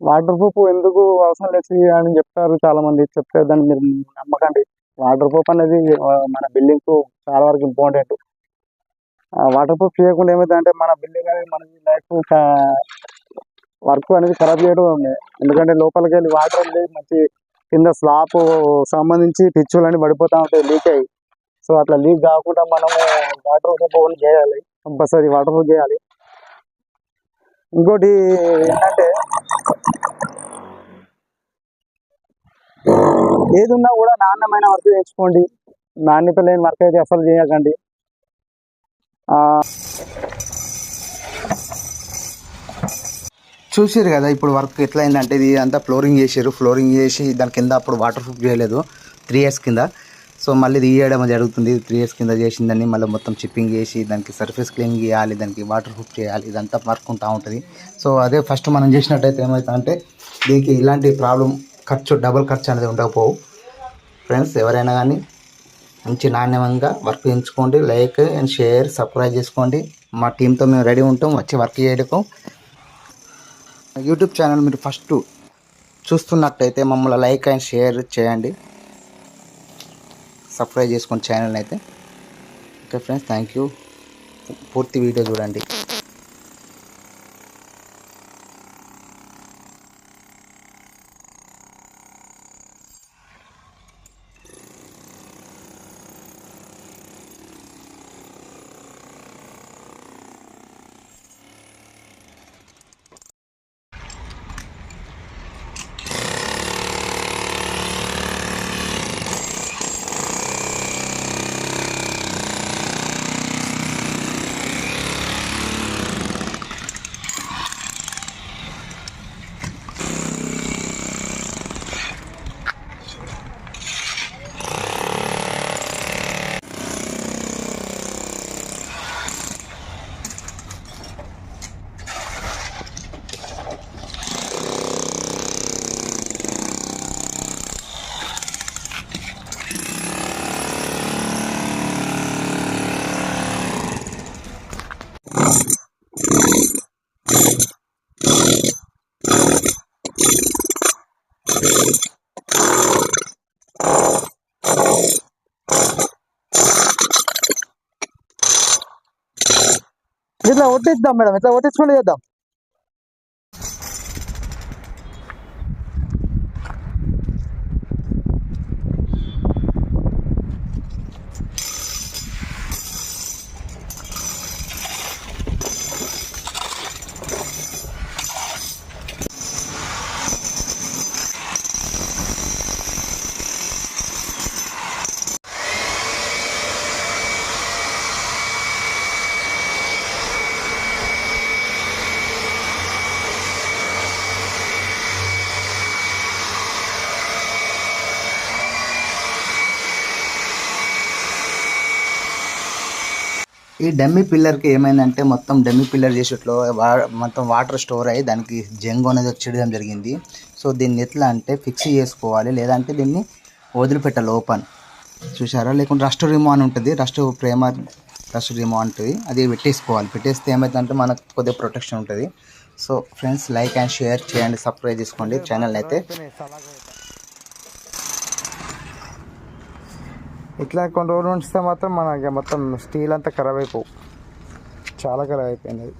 Water proof ఎందుకు అవసరం లేదు అని చెప్తారు చాలా మంది చెప్తే దాన్ని మీరు నమ్మకండి. వాటర్ ప్రూఫ్ అనేది మన బిల్డింగ్కు చాలా వరకు ఇంపార్టెంట్. వాటర్ ప్రూఫ్ చేయకుండా ఏమైందంటే మన బిల్డింగ్ అనేది మన లైఫ్ వర్క్ అనేది ఖరాబ్ చేయడం ఉంది. ఎందుకంటే లోపలికి వెళ్ళి వాటర్ అనేది మంచి కింద స్లాబ్ సంబంధించి పిచ్చులు అన్ని పడిపోతా ఉంటాయి లీక్ అయ్యి. సో అట్లా లీక్ కాకుండా మనము వాటర్ ప్రూఫ్ చేయాలి. కంపల్సరీ వాటర్ ప్రూఫ్ చేయాలి. ఇంకోటి ఏంటంటే ఏదున్నా కూడా నాణ్యమైన వర్క్ చేసుకోండి నాణ్యత లేని వర్క్ అయితే అసలు చేయకండి. చూసారు కదా ఇప్పుడు వర్క్ ఎట్లా అయిందంటే ఇది అంతా ఫ్లోరింగ్ చేసారు ఫ్లోరింగ్ చేసి దాని కింద అప్పుడు వాటర్ ప్రూఫ్ చేయలేదు. త్రీ ఇయర్స్ కింద. సో మళ్ళీ ఇది జరుగుతుంది. త్రీ ఇయర్స్ కింద చేసిందని మళ్ళీ మొత్తం చిప్పింగ్ చేసి దానికి సర్ఫేస్ క్లీన్ చేయాలి దానికి వాటర్ ప్రూఫ్ చేయాలి ఇదంతా వర్క్ ఉంటా ఉంటుంది. సో అదే ఫస్ట్ మనం చేసినట్టయితే ఏమవుతుందంటే దీనికి ఇలాంటి ప్రాబ్లం ఖర్చు డబుల్ ఖర్చు అనేది ఉండకపోవు. ఫ్రెండ్స్ ఎవరైనా కానీ మంచి నాణ్యమంగా వర్క్ ఎంచుకోండి లైక్ అండ్ షేర్ సబ్స్క్రైబ్ చేసుకోండి. మా టీంతో మేము రెడీ ఉంటాం వచ్చి వర్క్ చేయడం యూట్యూబ్ ఛానల్ మీరు ఫస్ట్ చూస్తున్నట్టయితే మమ్మల్ని లైక్ అండ్ షేర్ చేయండి. సబ్స్క్రైబ్ చేసుకోండి ఛానల్ అయితే. Okay friends thank you. పూర్తి వీడియో చూడండి. ఇట్లా ఒట్టిద్దాం మేడం ఇట్లా ఒట్టించుకుంటే చేద్దాం. ఈ డమ్మీ పిల్లర్కి ఏమైందంటే మొత్తం డమ్మీ పిల్లర్ చేసేట్లో వా- మొత్తం వాటర్ స్టోర్ అయ్యి దానికి జంగు అనేది వచ్చేయడం జరిగింది. సో దీన్ని ఎట్లా అంటే ఫిక్స్ చేసుకోవాలి లేదంటే దీన్ని వదిలిపెట్టాలి ఓపెన్. చూసారా లేకుంటే రస్ట్ రిమో అని ఉంటుంది. రస్ట్ ప్రేమ రస్ట్ రిమో ఉంటుంది అది పెట్టేసుకోవాలి. పెట్టేస్తే ఏమవుతుందంటే మనకు కొద్దిగా ప్రొటెక్షన్ ఉంటుంది. So friends like and share చేయండి సబ్స్క్రైబ్ చేసుకోండి. ఛానల్ అయితే ఇట్లా కొన్ని రోజులు ఉంచితే మాత్రం మనకి మొత్తం స్టీల్ అంతా ఖరాబ్ అయిపోవు. చాలా ఖరాబ్ అయిపోయింది అది.